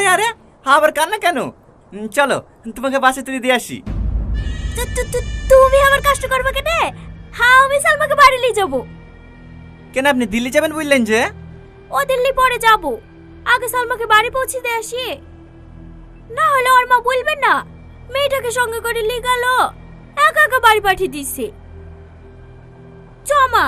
আরে আরে আবার কান্না কেন চলো তোমাকে বাসে তুলে দিয়ে আসি তুমি আমার কষ্ট করবে কেটে হ্যাঁ আমি সালমাকে বাড়ি নিয়ে যাব কেন আপনি দিল্লি যাবেন বললেন যে ও দিল্লি পরে যাব আগে সালমাকে বাড়ি পৌঁছে দিয়ে আসি না হলে ওর মা বলবেন না মেয়েটাকে সঙ্গে করে নিয়ে গেল একা একা বাড়ি পাঠিয়ে দিচ্ছে চমা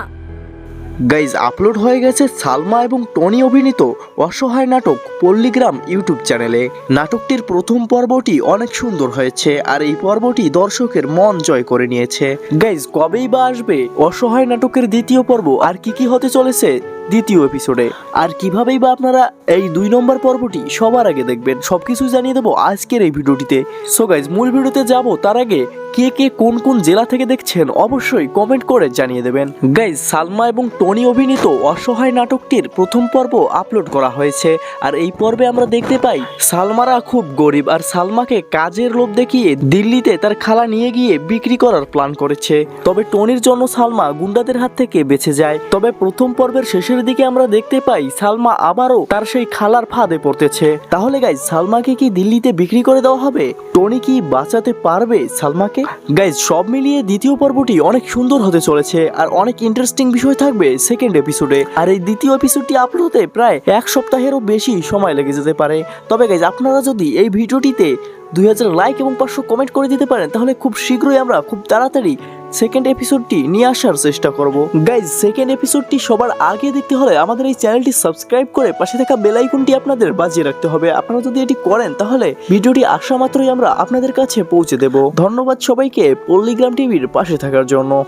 গাইজ আপলোড হয়ে গেছে সালমা এবং টনি অভিনীত অসহায় নাটক পল্লীগ্রাম ইউটিউব চ্যানেলে। নাটকটির প্রথম পর্বটি অনেক সুন্দর হয়েছে আর এই পর্বটি দর্শকের মন জয় করে নিয়েছে। গাইজ, কবেই বা আসবে অসহায় নাটকের দ্বিতীয় পর্ব আর কি কি হতে চলেছে দ্বিতীয় এপিসোডে আর কিভাবেই বা আপনারা এই দুই নম্বর পর্বটি সবার আগে দেখবেন সবকিছু জানিয়ে দেবো আজকের এই ভিডিওটিতে। সো গাইজ মূল ভিডিওতে যাব, তার আগে কে কে কোন কোন জেলা থেকে দেখছেন অবশ্যই কমেন্ট করে জানিয়ে দেবেন। গাইজ সালমা এবং টনি অভিনীত অসহায় নাটকটির প্রথম পর্ব আপলোড করা হয়েছে। আর এই পর্বে আমরা দেখতে পাই, সালমারা খুব গরিব আর সালমাকে কাজের লোভ দেখিয়ে দিল্লিতে তার খালা নিয়ে গিয়ে বিক্রি করার প্ল্যান করেছে। তবে টনির জন্য সালমা গুন্ডাদের হাত থেকে বেঁচে যায়। তবে প্রথম পর্বের শেষের দিকে আমরা দেখতে পাই সালমা আবারও তার সেই খালার ফাঁদে পড়তেছে। তাহলে গাইজ সালমাকে কি দিল্লিতে বিক্রি করে দেওয়া হবে? টনি কি বাঁচাতে পারবে সালমাকে? গাইজ সব মিলিয়ে দ্বিতীয় পর্বটি অনেক সুন্দর হতে চলেছে আর অনেক ইন্টারেস্টিং বিষয় থাকবে সেকেন্ড এপিসোডে আর এই দ্বিতীয় এপিসোডটি আপলোড হতে প্রায় এক সপ্তাহেরও বেশি সময় লেগে যেতে পারে। তবে গাইজ আপনারা যদি এই ভিডিওটিতে দুই হাজার লাইক এবং পাঁচশো কমেন্ট করে দিতে পারেন, তাহলে খুব শীঘ্রই আমরা খুব তাড়াতাড়ি সেকেন্ড এপিসোডটি নিয়ে আসার চেষ্টা করব। গাইজ সেকেন্ড এপিসোডটি সবার আগে দেখতে হলে আমাদের এই চ্যানেলটি সাবস্ক্রাইব করে পাশে থাকা বেল আপনাদের বাজিয়ে রাখতে হবে। আপনারা যদি এটি করেন, তাহলে ভিডিওটি আসা মাত্রই আমরা আপনাদের কাছে পৌঁছে দেব। ধন্যবাদ সবাইকে পল্লিগ্রাম টিভির পাশে থাকার জন্য।